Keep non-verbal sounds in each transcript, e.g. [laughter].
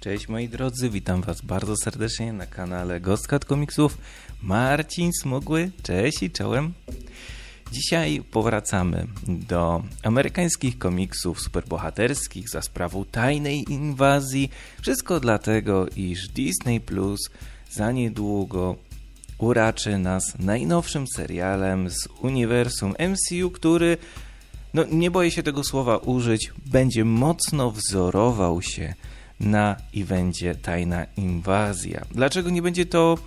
Cześć moi drodzy, witam was bardzo serdecznie na kanale Ghostcat Komiksów. Marcin Smugły, cześć i czołem. Dzisiaj powracamy do amerykańskich komiksów superbohaterskich za sprawą tajnej inwazji. Wszystko dlatego, iż Disney Plus za niedługo uraczy nas najnowszym serialem z uniwersum MCU, który, no nie boję się tego słowa użyć, będzie mocno wzorował się na evencie Tajna Inwazja. Dlaczego nie będzie to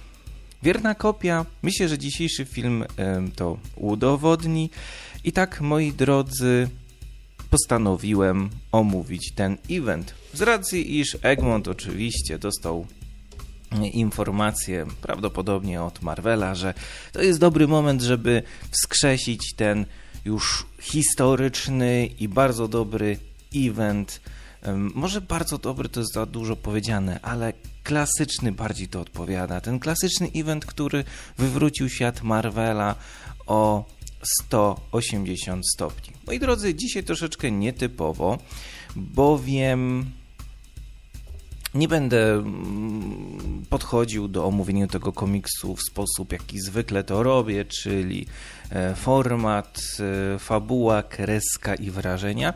wierna kopia? Myślę, że dzisiejszy film to udowodni. I tak, moi drodzy, postanowiłem omówić ten event. Z racji, iż Egmont oczywiście dostał informację, prawdopodobnie od Marvela, że to jest dobry moment, żeby wskrzesić ten już historyczny i bardzo dobry event. Może bardzo dobry to jest za dużo powiedziane, ale klasyczny bardziej to odpowiada. Ten klasyczny event, który wywrócił świat Marvela o 180 stopni. Moi drodzy, dzisiaj troszeczkę nietypowo, bowiem nie będę mm, podchodził do omówienia tego komiksu w sposób, jaki zwykle to robię, czyli e, format, e, fabuła, kreska i wrażenia.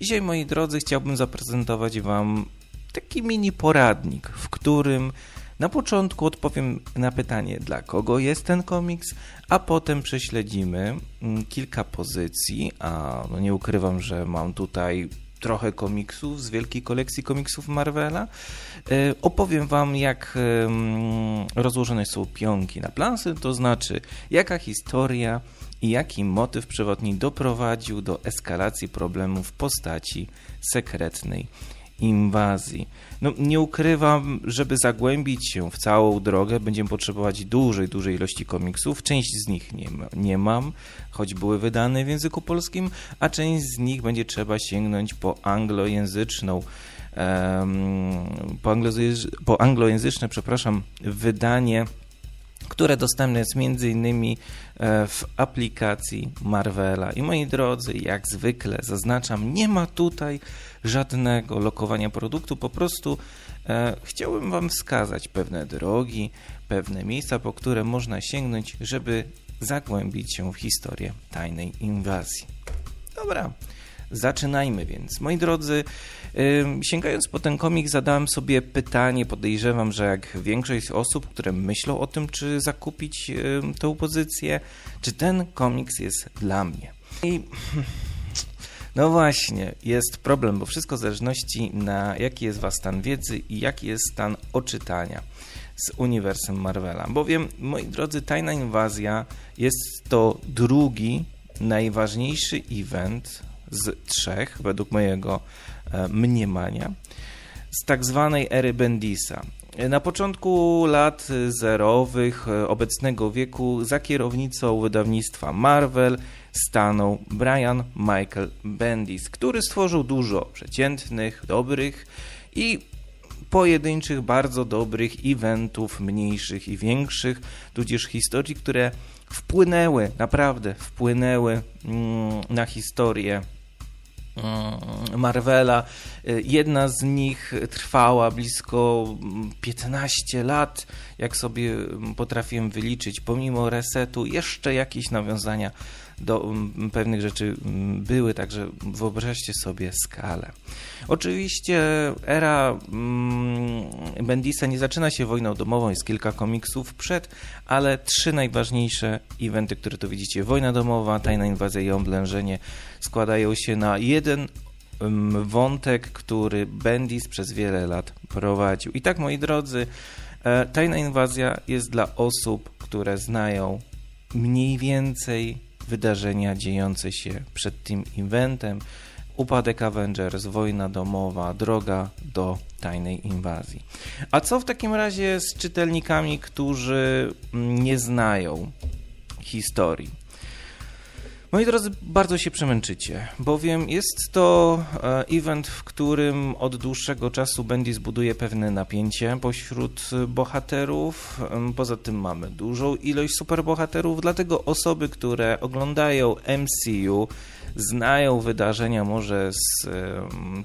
Dzisiaj, moi drodzy, chciałbym zaprezentować Wam taki mini poradnik, w którym na początku odpowiem na pytanie, dla kogo jest ten komiks, a potem prześledzimy mm, kilka pozycji, a no nie ukrywam, że mam tutaj trochę komiksów z wielkiej kolekcji komiksów Marvela. E, Opowiem Wam, jak rozłożone są pionki na plansy, to znaczy jaka historia i jaki motyw przewodni doprowadził do eskalacji problemu w postaci sekretnej inwazji. No, nie ukrywam, żeby zagłębić się w całą drogę, będziemy potrzebować dużej, dużej ilości komiksów. Część z nich nie, nie mam, choć były wydane w języku polskim, a część z nich będzie trzeba sięgnąć po anglojęzyczną po, po anglojęzyczne, przepraszam, wydanie które dostępne jest m.in. e, w aplikacji Marvela. I moi drodzy, jak zwykle zaznaczam, nie ma tutaj żadnego lokowania produktu, po prostu e, chciałbym Wam wskazać pewne drogi, pewne miejsca, po które można sięgnąć, żeby zagłębić się w historię tajnej inwazji. Dobra, zaczynajmy więc. Moi drodzy, sięgając po ten komik, zadałem sobie pytanie. Podejrzewam, że jak większość osób, które myślą o tym, czy zakupić tę pozycję, czy ten komiks jest dla mnie. I [laughs] no właśnie, jest problem, bo wszystko w zależności na jaki jest was stan wiedzy i jaki jest stan oczytania z uniwersum Marvela. Bowiem, moi drodzy, Tajna Inwazja jest to drugi najważniejszy event z trzech, według mojego e, mniemania, z tak zwanej ery Bendisa. Na początku lat zerowych e, obecnego wieku za kierownicą wydawnictwa Marvel stanął Brian Michael Bendis, który stworzył dużo przeciętnych, dobrych i pojedynczych, bardzo dobrych eventów, mniejszych i większych, tudzież historii, które wpłynęły, naprawdę wpłynęły mm, na historię Marvela. Y, Jedna z nich trwała blisko mm, 15 lat, jak sobie mm, potrafiłem wyliczyć. Pomimo resetu, jeszcze jakieś nawiązania do mm, pewnych rzeczy mm, były, także wyobraźcie sobie skalę. Oczywiście era mm, Bendisa nie zaczyna się wojną domową, jest kilka komiksów przed, ale trzy najważniejsze eventy, które tu widzicie, wojna domowa, tajna inwazja i oblężenie składają się na jeden mm, wątek, który Bendis przez wiele lat prowadził. I tak, moi drodzy, e, tajna inwazja jest dla osób, które znają mniej więcej wydarzenia dziejące się przed tym eventem. Upadek Avengers, wojna domowa, droga do tajnej inwazji. A co w takim razie z czytelnikami, którzy nie znają historii? Moi drodzy, bardzo się przemęczycie, bowiem jest to e, event, w którym od dłuższego czasu Bendis buduje pewne napięcie pośród bohaterów. Poza tym mamy dużą ilość superbohaterów, dlatego osoby, które oglądają MCU, znają wydarzenia może z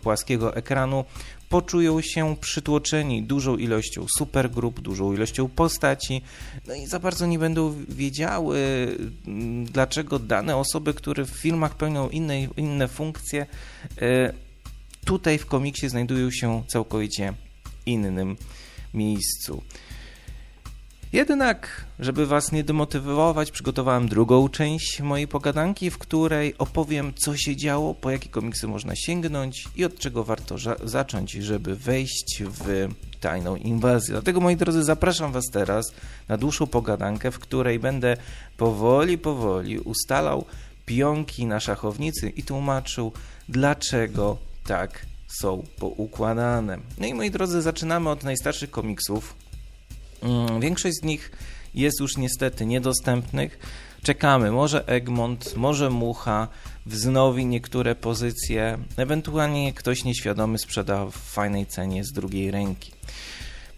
płaskiego ekranu, poczują się przytłoczeni dużą ilością supergrup, dużą ilością postaci, no i za bardzo nie będą wiedziały, mm, dlaczego dane osoby, które w filmach pełnią inne, inne funkcje, e, tutaj w komiksie znajdują się całkowicie innym miejscu. Jednak, żeby Was nie demotywować, przygotowałem drugą część mojej pogadanki, w której opowiem, co się działo, po jakie komiksy można sięgnąć i od czego warto zacząć, żeby wejść w tajną inwazję. Dlatego, moi drodzy, zapraszam Was teraz na dłuższą pogadankę, w której będę powoli, powoli ustalał pionki na szachownicy i tłumaczył, dlaczego tak są poukładane. No i moi drodzy, zaczynamy od najstarszych komiksów, większość z nich jest już niestety niedostępnych. Czekamy, może Egmont, może Mucha wznowi niektóre pozycje, ewentualnie ktoś nieświadomy sprzeda w fajnej cenie z drugiej ręki.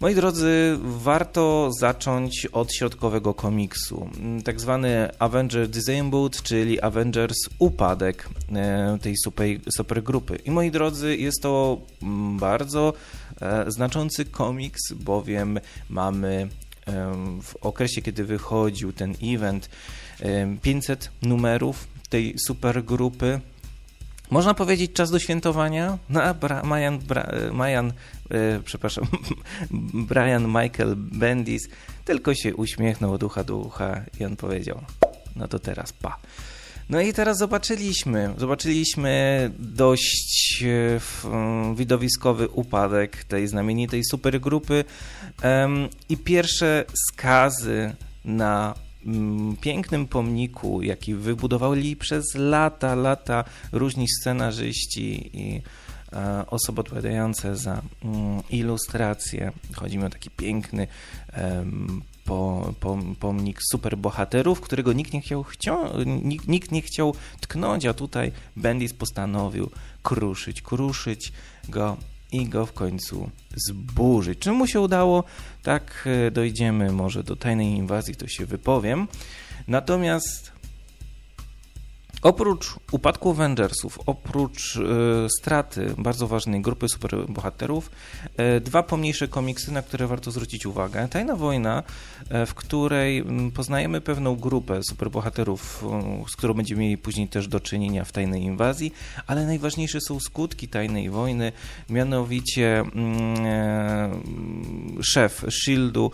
Moi drodzy, warto zacząć od środkowego komiksu, mm, tak zwany Avenger Disabled, czyli Avengers Upadek e, tej super, supergrupy. I moi drodzy, jest to mm, bardzo znaczący komiks, bowiem mamy w okresie, kiedy wychodził ten event, 500 numerów tej supergrupy. Można powiedzieć czas do świętowania? No, Bra Majan, Bra Majan e, przepraszam, [laughs] Brian Michael Bendis tylko się uśmiechnął od ucha do ucha i on powiedział, no to teraz pa. No i teraz zobaczyliśmy, zobaczyliśmy dość um, widowiskowy upadek tej znamienitej supergrupy i pierwsze skazy na um, pięknym pomniku, jaki wybudowali przez lata, lata różni scenarzyści i e, osoby odpowiadające za mm, ilustrację. Chodzi mi o taki piękny po, po, pomnik superbohaterów, którego nikt nie chciał nikt, nikt nie chciał tknąć, a tutaj Bendis postanowił kruszyć, kruszyć go i go w końcu zburzyć. Czym mu się udało? Tak e, dojdziemy może do tajnej inwazji, to się wypowiem. Natomiast Oprócz upadku Avengersów, oprócz y, straty bardzo ważnej grupy superbohaterów, y, dwa pomniejsze komiksy, na które warto zwrócić uwagę. Tajna wojna, y, w której poznajemy pewną grupę superbohaterów, z którą będziemy mieli później też do czynienia w tajnej inwazji, ale najważniejsze są skutki tajnej wojny, mianowicie szef Shieldu,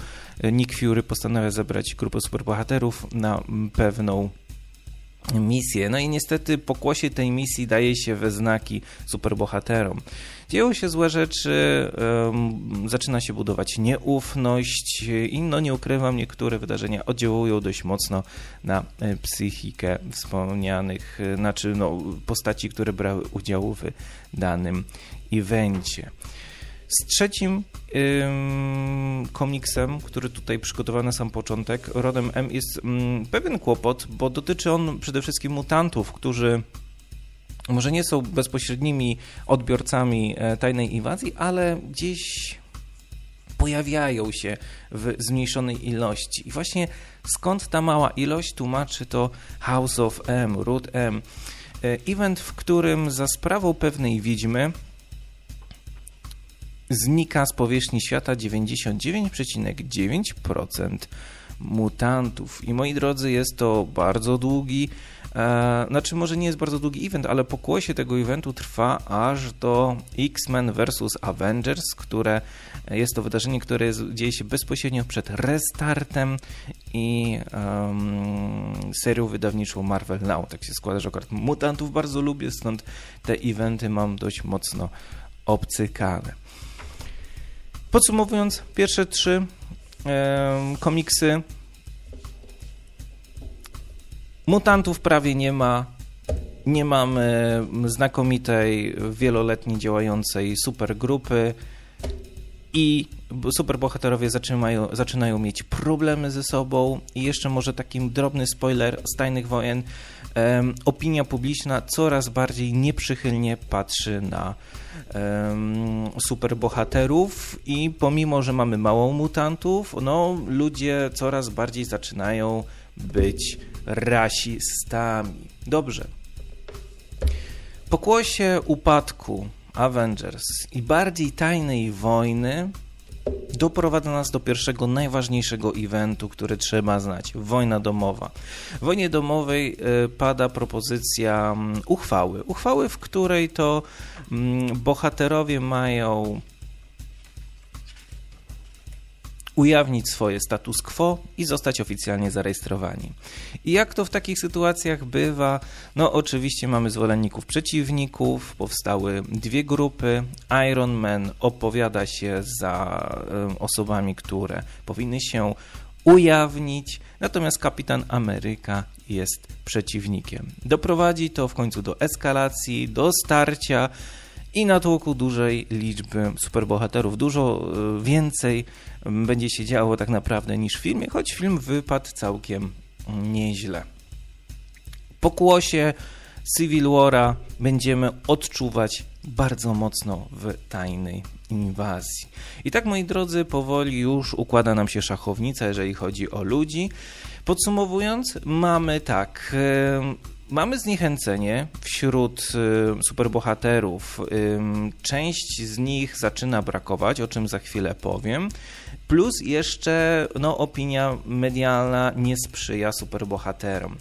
Nick Fury, postanawia zebrać grupę superbohaterów na pewną misję. No i niestety pokłosie tej misji daje się we znaki superbohaterom. Dzieją się złe rzeczy, zaczyna się budować nieufność i no nie ukrywam, niektóre wydarzenia oddziałują dość mocno na e, psychikę wspomnianych, e, znaczy no, postaci, które brały udział w danym evencie. Z trzecim ym, komiksem, który tutaj przygotowany na sam początek, rodem M, jest pewien kłopot, bo dotyczy on przede wszystkim mutantów, którzy może nie są bezpośrednimi odbiorcami e, tajnej inwazji, ale gdzieś pojawiają się w zmniejszonej ilości. I właśnie skąd ta mała ilość tłumaczy to House of M, Root M. E, event, w którym za sprawą pewnej wiedźmy znika z powierzchni świata 99,9% mutantów. I moi drodzy, jest to bardzo długi, e, znaczy może nie jest bardzo długi event, ale pokłosie tego eventu trwa aż do X-Men vs. Avengers, które jest to wydarzenie, które jest, dzieje się bezpośrednio przed restartem i um, serią wydawniczą Marvel Now. Tak się składa, że akurat mutantów bardzo lubię, stąd te eventy mam dość mocno obcykane. Podsumowując, pierwsze trzy komiksy. Mutantów prawie nie ma. Nie mamy znakomitej, wieloletniej działającej supergrupy i superbohaterowie zaczynają, zaczynają mieć problemy ze sobą. I jeszcze może taki drobny spoiler z Tajnych Wojen. Opinia publiczna coraz bardziej nieprzychylnie patrzy na superbohaterów i pomimo, że mamy mało mutantów, no ludzie coraz bardziej zaczynają być rasistami. Dobrze. pokłosie upadku Avengers i bardziej tajnej wojny doprowadza nas do pierwszego najważniejszego eventu, który trzeba znać. Wojna domowa. W wojnie domowej y, pada propozycja mm, uchwały. Uchwały, w której to bohaterowie mają ujawnić swoje status quo i zostać oficjalnie zarejestrowani. I jak to w takich sytuacjach bywa? No oczywiście mamy zwolenników przeciwników, powstały dwie grupy. Iron Man opowiada się za osobami, które powinny się ujawnić, natomiast Kapitan Ameryka jest przeciwnikiem. Doprowadzi to w końcu do eskalacji, do starcia i natłoku dużej liczby superbohaterów. Dużo e, więcej będzie się działo tak naprawdę niż w filmie, choć film wypadł całkiem nieźle. Po kłosie Civil War'a będziemy odczuwać bardzo mocno w tajnej inwazji. I tak, moi drodzy, powoli już układa nam się szachownica, jeżeli chodzi o ludzi. Podsumowując, mamy tak. Mamy zniechęcenie wśród y, superbohaterów. Część z nich zaczyna brakować, o czym za chwilę powiem. Plus jeszcze no, opinia medialna nie sprzyja superbohaterom.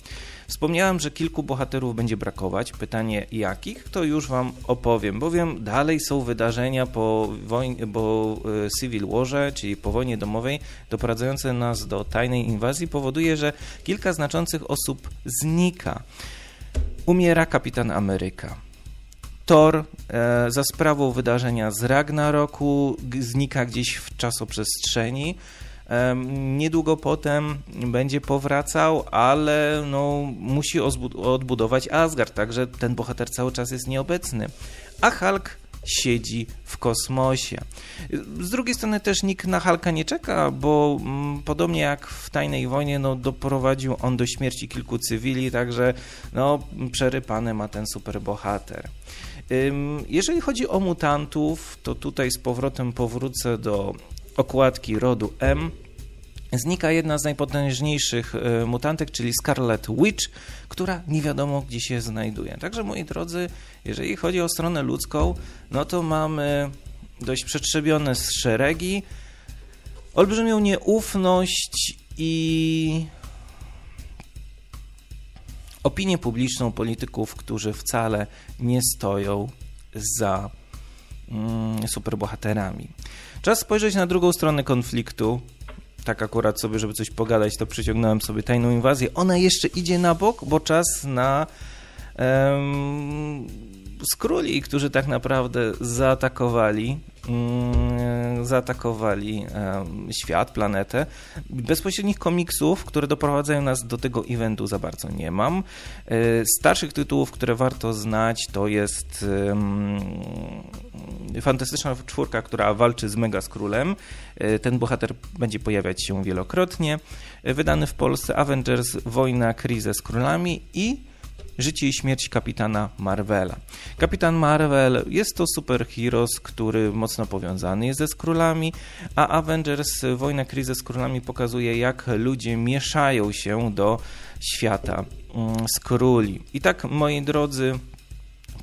Wspomniałem, że kilku bohaterów będzie brakować. Pytanie jakich, to już Wam opowiem, bowiem dalej są wydarzenia po, wojnie, y, Civil Warze, czyli po wojnie domowej, doprowadzające nas do tajnej inwazji, powoduje, że kilka znaczących osób znika. Umiera kapitan Ameryka. Thor e, za sprawą wydarzenia z Ragnaroku znika gdzieś w czasoprzestrzeni. Niedługo potem będzie powracał, ale no, musi odbudować Asgard, także ten bohater cały czas jest nieobecny. A Hulk siedzi w kosmosie. Z drugiej strony też nikt na Halka nie czeka, bo mm, podobnie jak w Tajnej Wojnie, no, doprowadził on do śmierci kilku cywili, także no, przerypany ma ten superbohater. Jeżeli chodzi o mutantów, to tutaj z powrotem powrócę do okładki rodu M. Znika jedna z najpotężniejszych e, mutantek, czyli Scarlet Witch, która nie wiadomo gdzie się znajduje. Także moi drodzy, jeżeli chodzi o stronę ludzką, no to mamy dość przetrzebione szeregi, olbrzymią nieufność i opinię publiczną polityków, którzy wcale nie stoją za superbohaterami. Czas spojrzeć na drugą stronę konfliktu. Tak akurat sobie, żeby coś pogadać, to przyciągnąłem sobie tajną inwazję. Ona jeszcze idzie na bok, bo czas na um, skróli, którzy tak naprawdę zaatakowali Mm, zaatakowali świat, planetę. Bezpośrednich komiksów, które doprowadzają nas do tego eventu za bardzo nie mam. E, starszych tytułów, które warto znać, to jest fantastyczna czwórka, która walczy z Mega Królem. E, ten bohater będzie pojawiać się wielokrotnie. E, wydany w Polsce Avengers Wojna, Krizę z Królami i Życie i śmierć kapitana Marvela. Kapitan Marvel jest to superheroes, który mocno powiązany jest ze Skrólami, a Avengers Wojna Kryzys z Królami pokazuje, jak ludzie mieszają się do świata mm, Skróli. I tak, moi drodzy,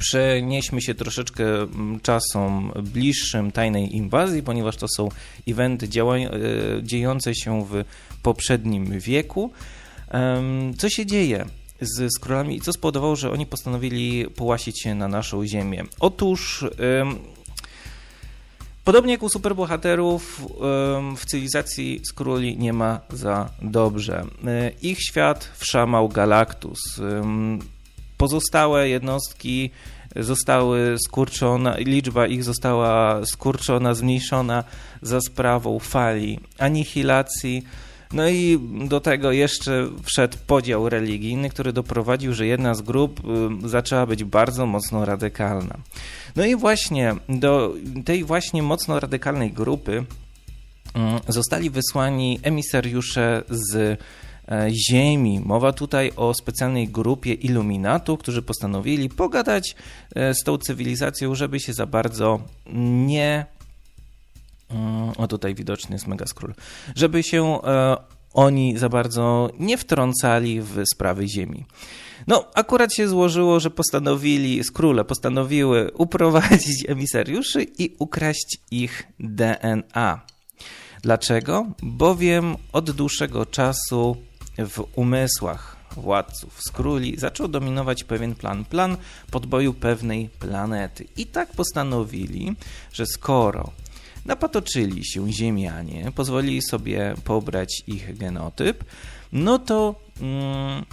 przenieśmy się troszeczkę mm, czasom bliższym tajnej inwazji, ponieważ to są eventy e, dziejące się w poprzednim wieku. Co się dzieje? z Skrólami i co spowodowało, że oni postanowili połasić się na naszą ziemię. Otóż Podobnie jak u superbohaterów, w cywilizacji Skróli nie ma za dobrze. E, ich świat wszamał Galactus. Pozostałe jednostki zostały skurczone, liczba ich została skurczona, zmniejszona za sprawą fali anihilacji no i do tego jeszcze wszedł podział religijny, który doprowadził, że jedna z grup zaczęła być bardzo mocno radykalna. No i właśnie do tej właśnie mocno radykalnej grupy zostali wysłani emisariusze z Ziemi. Mowa tutaj o specjalnej grupie iluminatów, którzy postanowili pogadać e, z tą cywilizacją, żeby się za bardzo nie Mm, o tutaj widoczny jest Mega Skról. Żeby się e, oni za bardzo nie wtrącali w sprawy ziemi. No, akurat się złożyło, że postanowili, skróle postanowiły uprowadzić [laughs] emisariuszy i ukraść ich DNA. Dlaczego? Bowiem od dłuższego czasu w umysłach władców z króli zaczął dominować pewien plan, plan podboju pewnej planety. I tak postanowili, że skoro napatoczyli się Ziemianie, pozwolili sobie pobrać ich genotyp, no to mm,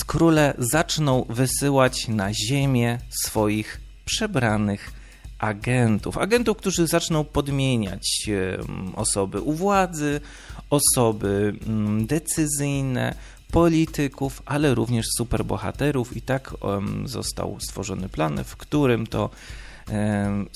skróle zaczną wysyłać na Ziemię swoich przebranych agentów. Agentów, którzy zaczną podmieniać osoby u władzy, osoby mm, decyzyjne, polityków, ale również superbohaterów. I tak został stworzony plan, w którym to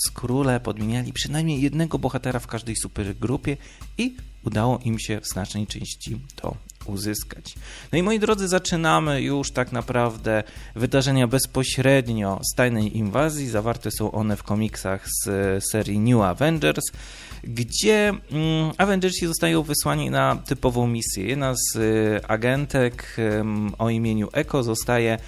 skróle podmieniali przynajmniej jednego bohatera w każdej supergrupie i udało im się w znacznej części to uzyskać. No i moi drodzy, zaczynamy już tak naprawdę wydarzenia bezpośrednio z tajnej inwazji. Zawarte są one w komiksach z serii New Avengers, gdzie mm, Avengersi zostają wysłani na typową misję. Jedna z y, agentek o imieniu Eko zostaje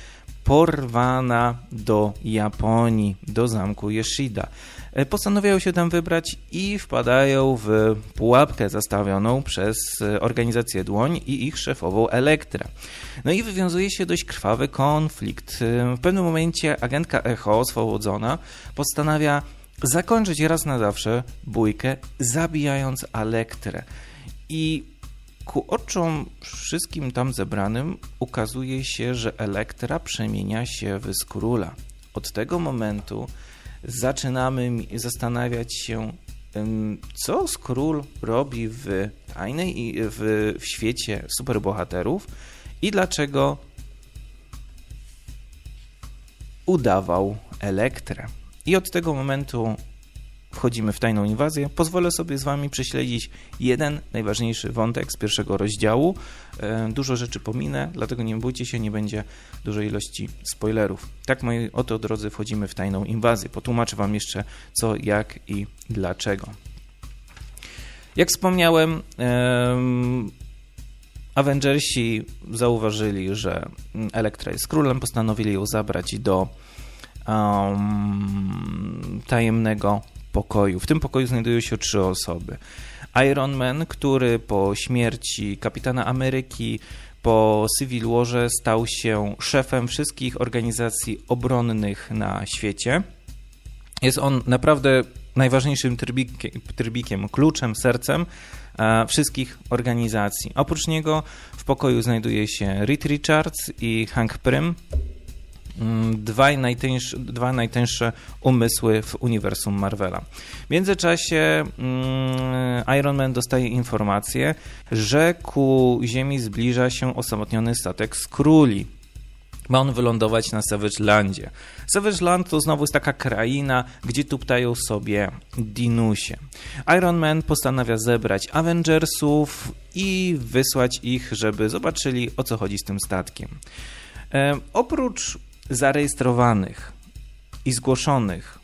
porwana do Japonii, do zamku Yeshida. E, postanawiają się tam wybrać i wpadają w pułapkę zastawioną przez e, organizację Dłoń i ich szefową Elektra. No i wywiązuje się dość krwawy konflikt. E, w pewnym momencie agentka Echo, swobodzona, postanawia zakończyć raz na zawsze bójkę, zabijając Elektrę. I ku oczom wszystkim tam zebranym ukazuje się, że Elektra przemienia się w Skróla. Od tego momentu zaczynamy zastanawiać się, co Skról robi w tajnej w, w świecie superbohaterów i dlaczego udawał Elektrę. I od tego momentu wchodzimy w tajną inwazję, pozwolę sobie z Wami prześledzić jeden najważniejszy wątek z pierwszego rozdziału. E, dużo rzeczy pominę, dlatego nie bójcie się, nie będzie dużej ilości spoilerów. Tak, moi oto drodzy, wchodzimy w tajną inwazję. Potłumaczę Wam jeszcze co, jak i dlaczego. Jak wspomniałem, Avengersi zauważyli, że Elektra jest królem, postanowili ją zabrać do um, tajemnego pokoju. W tym pokoju znajdują się trzy osoby. Iron Man, który po śmierci kapitana Ameryki po Civil Warze stał się szefem wszystkich organizacji obronnych na świecie. Jest on naprawdę najważniejszym trybikiem, trybikiem kluczem, sercem e, wszystkich organizacji. Oprócz niego w pokoju znajduje się Reed Richards i Hank Mm, dwa najtańsze, dwa najtańsze umysły w uniwersum Marvela. W międzyczasie mm, Iron Man dostaje informację, że ku Ziemi zbliża się osamotniony statek z króli. Ma on wylądować na Savage Landzie. Savage Land to znowu jest taka kraina, gdzie tuptają sobie dinusie. Iron Man postanawia zebrać Avengersów i wysłać ich, żeby zobaczyli o co chodzi z tym statkiem. E, oprócz zarejestrowanych i zgłoszonych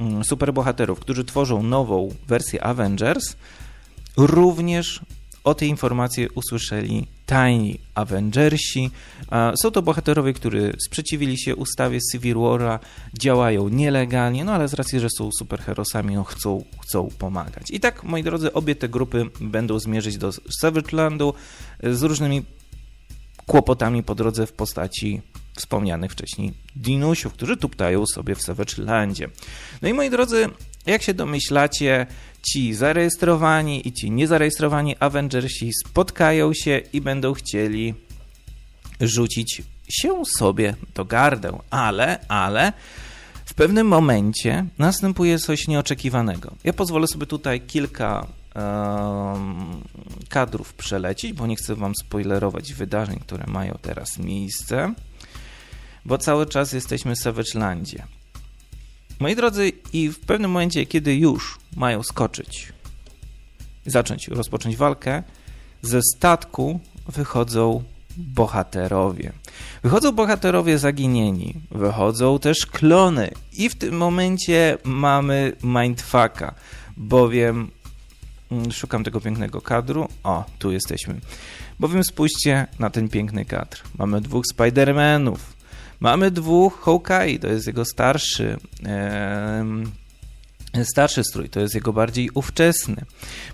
mm, superbohaterów, którzy tworzą nową wersję Avengers, również o tej informacji usłyszeli tajni Avengersi. Są to bohaterowie, którzy sprzeciwili się ustawie Civil War'a, działają nielegalnie, no ale z racji, że są superherosami, no chcą, chcą pomagać. I tak, moi drodzy, obie te grupy będą zmierzyć do Savage Landu z różnymi kłopotami po drodze w postaci wspomnianych wcześniej dinusiów, którzy tuptają sobie w Savagelandzie. No i moi drodzy, jak się domyślacie, ci zarejestrowani i ci niezarejestrowani Avengersi spotkają się i będą chcieli rzucić się sobie do gardeł, ale, ale w pewnym momencie następuje coś nieoczekiwanego. Ja pozwolę sobie tutaj kilka kadrów przelecić, bo nie chcę wam spoilerować wydarzeń, które mają teraz miejsce bo cały czas jesteśmy w Savagelandzie. Moi drodzy, i w pewnym momencie, kiedy już mają skoczyć, zacząć rozpocząć walkę, ze statku wychodzą bohaterowie. Wychodzą bohaterowie zaginieni, wychodzą też klony i w tym momencie mamy mindfucka, bowiem mm, szukam tego pięknego kadru. O, tu jesteśmy. Bowiem spójrzcie na ten piękny kadr. Mamy dwóch Spider-Manów. Mamy dwóch Hawkeye, to jest jego starszy. Starszy strój, to jest jego bardziej ówczesny.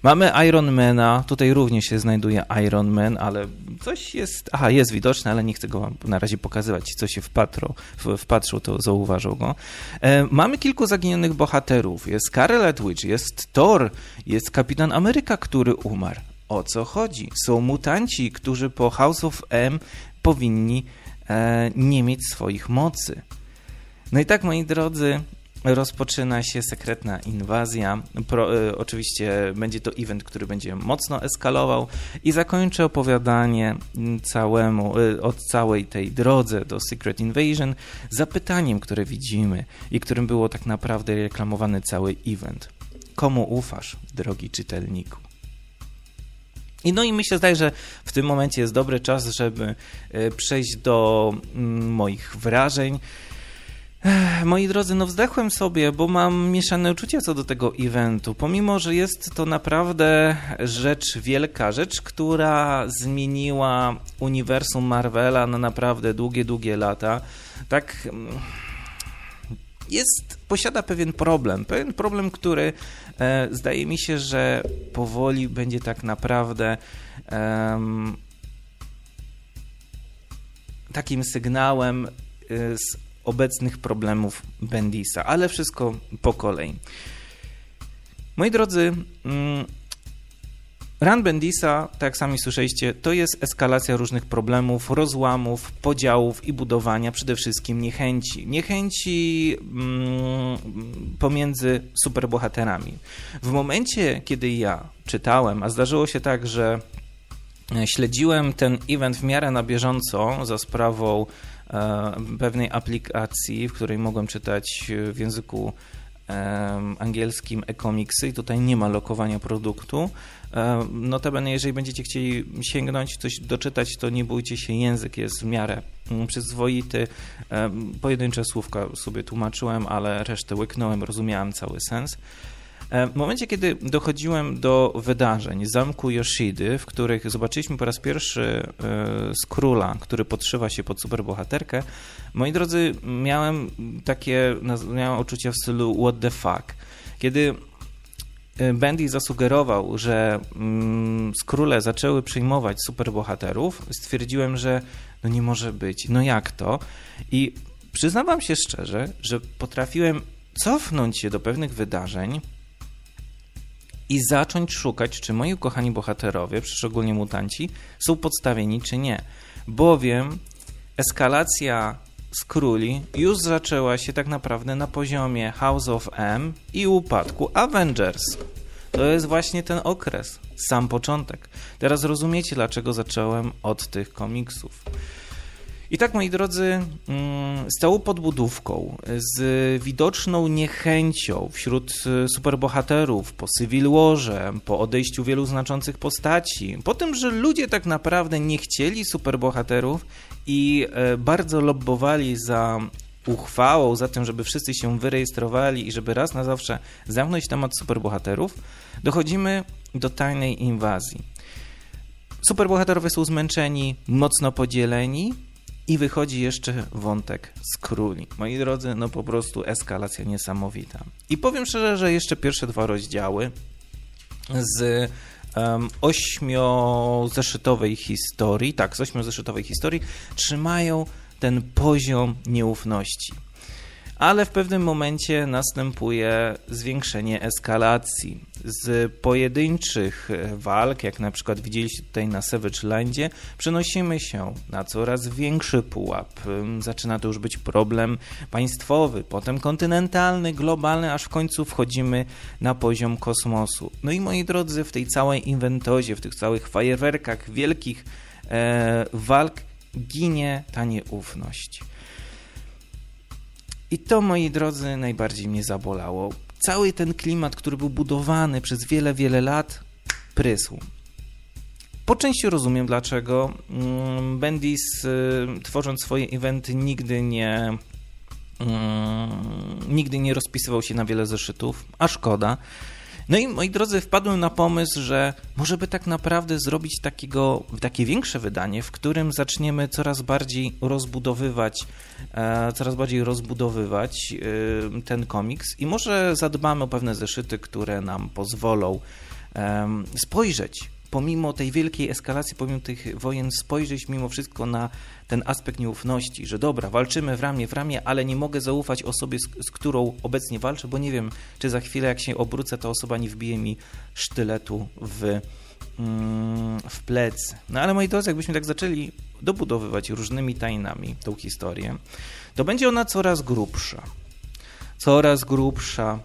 Mamy Ironmana, tutaj również się znajduje Iron Man, ale coś jest, aha, jest widoczne, ale nie chcę go wam na razie pokazywać. Ci, co się wpatrzą, w- wpatrzą to zauważą go. E, mamy kilku zaginionych bohaterów. Jest Scarlet Witch, jest Thor, jest Kapitan Ameryka, który umarł. O co chodzi? Są mutanci, którzy po House of M powinni nie mieć swoich mocy. No i tak, moi drodzy, rozpoczyna się sekretna inwazja. Pro, e, oczywiście będzie to event, który będzie mocno eskalował i zakończę opowiadanie całemu, e, od całej tej drodze do Secret Invasion zapytaniem, które widzimy i którym było tak naprawdę reklamowany cały event. Komu ufasz, drogi czytelniku? I no i mi się zdaje, że w tym momencie jest dobry czas, żeby e, przejść do mm, moich wrażeń. Moi drodzy, no wzdechłem sobie, bo mam mieszane uczucia co do tego eventu. Pomimo, że jest to naprawdę rzecz wielka, rzecz, która zmieniła uniwersum Marvela na naprawdę długie, długie lata. Tak mm, jest, posiada pewien problem. Pewien problem, który e, zdaje mi się, że powoli będzie tak naprawdę takim sygnałem e, z obecnych problemów Bendisa, ale wszystko po kolei. Moi drodzy, mm, Run Bendisa, tak jak sami słyszeliście, to jest eskalacja różnych problemów, rozłamów, podziałów i budowania przede wszystkim niechęci. Niechęci mm, pomiędzy superbohaterami. W momencie, kiedy ja czytałem, a zdarzyło się tak, że e, śledziłem ten event w miarę na bieżąco za sprawą e, pewnej aplikacji, w której mogłem czytać w języku angielskim e-komiksy i tutaj nie ma lokowania produktu. Notabene, jeżeli będziecie chcieli sięgnąć, coś doczytać, to nie bójcie się, język jest w miarę mm, przyzwoity. Pojedyncze słówka sobie tłumaczyłem, ale resztę łyknąłem, rozumiałem cały sens. E, W momencie, kiedy dochodziłem do wydarzeń zamku Yoshidy, w których zobaczyliśmy po raz pierwszy e, Skróla, który podszywa się pod superbohaterkę, moi drodzy, miałem takie, miałem uczucia w stylu what the fuck. Kiedy e, Bendy zasugerował, że mm, Skróle zaczęły przyjmować superbohaterów, stwierdziłem, że no nie może być, no jak to? I przyznam wam się szczerze, że potrafiłem cofnąć się do pewnych wydarzeń, i zacząć szukać, czy moi ukochani bohaterowie, szczególnie mutanci, są podstawieni, czy nie. Bowiem eskalacja Skrulli już zaczęła się tak naprawdę na poziomie House of M i upadku Avengers. To jest właśnie ten okres, sam początek. Teraz rozumiecie, dlaczego zacząłem od tych komiksów. I tak, moi drodzy, mm, z całą podbudówką, z widoczną niechęcią wśród e, superbohaterów po Civil Warze, po odejściu wielu znaczących postaci, po tym, że ludzie tak naprawdę nie chcieli superbohaterów i e, bardzo lobbowali za uchwałą, za tym, żeby wszyscy się wyrejestrowali i żeby raz na zawsze zamknąć temat superbohaterów, dochodzimy do tajnej inwazji. Superbohaterowie są zmęczeni, mocno podzieleni i wychodzi jeszcze wątek z króli. Moi drodzy, no po prostu eskalacja niesamowita. I powiem szczerze, że jeszcze pierwsze dwa rozdziały z um, ośmiozeszytowej historii, tak, z ośmiozeszytowej historii trzymają ten poziom nieufności. Ale w pewnym momencie następuje zwiększenie eskalacji. Z pojedynczych walk, jak na przykład widzieliście tutaj na Savage Landzie, przenosimy się na coraz większy pułap. Zaczyna to już być problem państwowy, potem kontynentalny, globalny, aż w końcu wchodzimy na poziom kosmosu. No i moi drodzy, w tej całej inwentozie, w tych całych fajerwerkach wielkich e, walk ginie ta nieufność. I to, moi drodzy, najbardziej mnie zabolało. Cały ten klimat, który był budowany przez wiele, wiele lat, prysł. Po części rozumiem dlaczego. Mm, Bendis, y, tworząc swoje eventy, nigdy nie. mm, Nigdy nie rozpisywał się na wiele zeszytów, a szkoda. No i moi drodzy, wpadłem na pomysł, że może by tak naprawdę zrobić takiego, takie większe wydanie, w którym zaczniemy coraz bardziej rozbudowywać, e, coraz bardziej rozbudowywać e, ten komiks. I może zadbamy o pewne zeszyty, które nam pozwolą e, spojrzeć pomimo tej wielkiej eskalacji, pomimo tych wojen, spojrzeć mimo wszystko na ten aspekt nieufności, że dobra, walczymy w ramię w ramię, ale nie mogę zaufać osobie, z, z którą obecnie walczę, bo nie wiem, czy za chwilę, jak się obrócę, ta osoba nie wbije mi sztyletu w, mm, w plecy. No ale moi drodzy, jakbyśmy tak zaczęli dobudowywać różnymi tajnami tą historię, to będzie ona coraz grubsza. Coraz grubsza.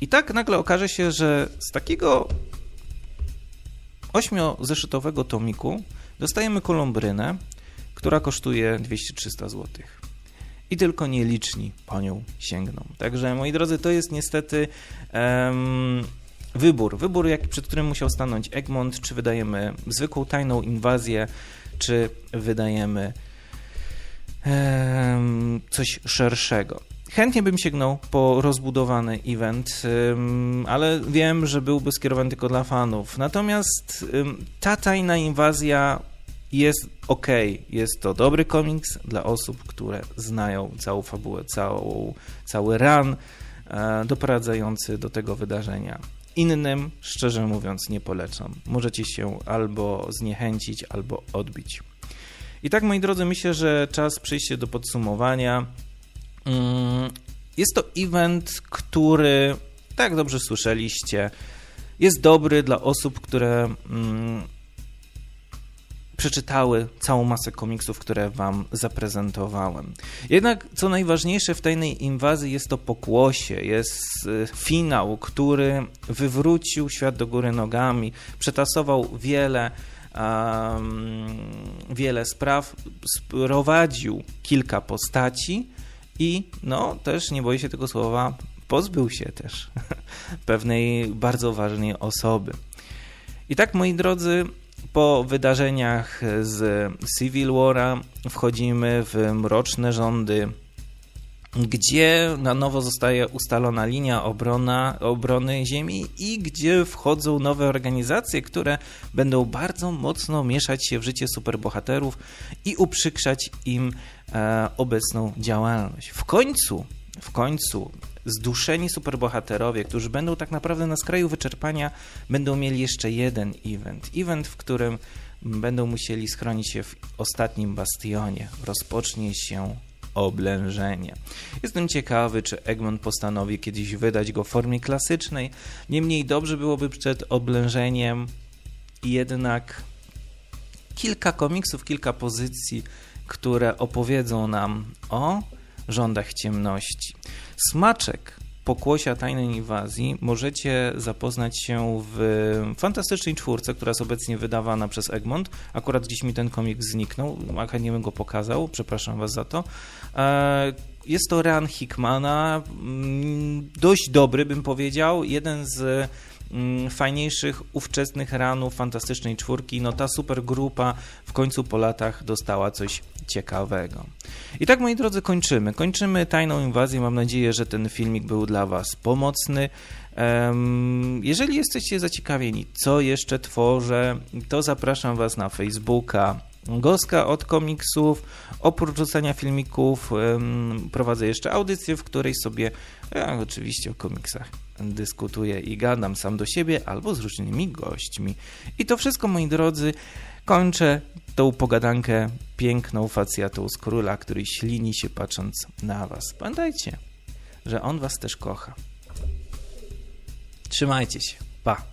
I tak nagle okaże się, że z takiego ośmiozeszytowego tomiku dostajemy kolumbrynę, która kosztuje 200-300 zł. I tylko nieliczni po nią sięgną. Także, moi drodzy, to jest niestety um, wybór. Wybór, jak, przed którym musiał stanąć Egmont, czy wydajemy zwykłą tajną inwazję, czy wydajemy um, coś szerszego. Chętnie bym sięgnął po rozbudowany event, ale wiem, że byłby skierowany tylko dla fanów. Natomiast ta tajna inwazja jest ok, jest to dobry komiks dla osób, które znają całą fabułę, całą, cały run e, doprowadzający do tego wydarzenia. Innym, szczerze mówiąc, nie polecam. Możecie się albo zniechęcić, albo odbić. I tak, moi drodzy, myślę, że czas przejść do podsumowania. Mm, jest to event, który, tak dobrze słyszeliście, jest dobry dla osób, które mm, przeczytały całą masę komiksów, które Wam zaprezentowałem. Jednak co najważniejsze w tej inwazji jest to pokłosie, jest y, finał, który wywrócił świat do góry nogami, przetasował wiele. Um, wiele spraw, sprowadził kilka postaci, i no też nie boję się tego słowa, pozbył się też [laughs] pewnej bardzo ważnej osoby. I tak, moi drodzy, po wydarzeniach z Civil War'a wchodzimy w mroczne rządy, gdzie na nowo zostaje ustalona linia obrona, obrony Ziemi i gdzie wchodzą nowe organizacje, które będą bardzo mocno mieszać się w życie superbohaterów i uprzykrzać im E, obecną działalność. W końcu, w końcu zduszeni superbohaterowie, którzy będą tak naprawdę na skraju wyczerpania, będą mieli jeszcze jeden event. Event, w którym będą musieli schronić się w ostatnim bastionie. Rozpocznie się oblężenie. Jestem ciekawy, czy Egmont postanowi kiedyś wydać go w formie klasycznej. Niemniej dobrze byłoby przed oblężeniem jednak kilka komiksów, kilka pozycji które opowiedzą nam o rządach ciemności. Smaczek pokłosia tajnej inwazji możecie zapoznać się w fantastycznej czwórce, która jest obecnie wydawana przez Egmont. Akurat dziś mi ten komik zniknął, a chętnie bym go pokazał, przepraszam Was za to. E, jest to Ran Hickmana, mm, dość dobry bym powiedział, jeden z Mm, fajniejszych ówczesnych ranów fantastycznej czwórki, no ta super grupa w końcu po latach dostała coś ciekawego. I tak moi drodzy kończymy. Kończymy tajną inwazję. Mam nadzieję, że ten filmik był dla Was pomocny. Jeżeli jesteście zaciekawieni, co jeszcze tworzę, to zapraszam Was na Facebooka, Goska od komiksów. Oprócz rzucania filmików prowadzę jeszcze audycję, w której sobie, ja, oczywiście o komiksach, dyskutuję i gadam sam do siebie albo z różnymi gośćmi. I to wszystko, moi drodzy, kończę tą pogadankę piękną facjatą z króla, który ślini się patrząc na was. Pamiętajcie, że on was też kocha. Trzymajcie się. Pa.